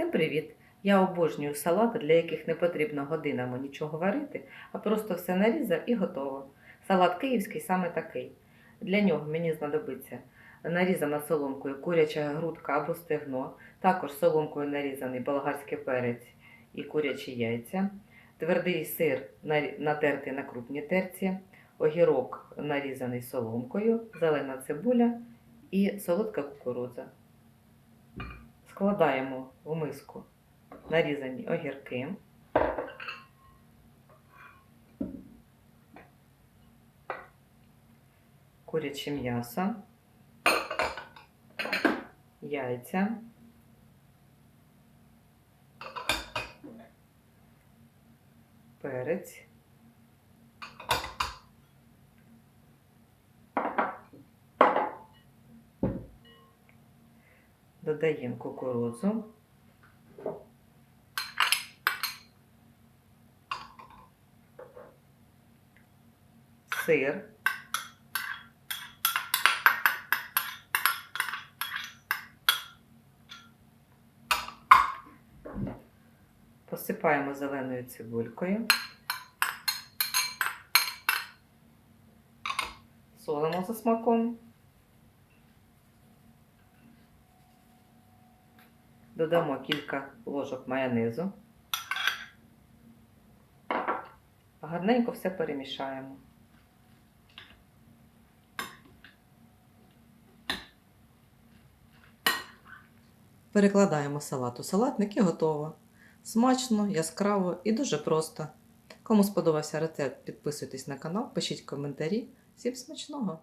Всім привіт! Я обожнюю салати, для яких не потрібно годинами нічого варити, а просто все нарізав і готово. Салат київський саме такий. Для нього мені знадобиться нарізана соломкою куряча грудка або стегно, також соломкою нарізаний болгарський перець і курячі яйця, твердий сир натертий на крупній терці, огірок нарізаний соломкою, зелена цибуля і солодка кукурудза. Складаємо в миску нарізані огірки. Куряче м'ясо, яйця, перець, додаємо кукурудзу. сир, посипаємо зеленою цибулькою, солимо за смаком, додамо кілька ложок майонезу, гарненько все перемішаємо. Перекладаємо салат у салатник і готово. Смачно, яскраво і дуже просто. Кому сподобався рецепт, підписуйтесь на канал, пишіть коментарі. Всім смачного!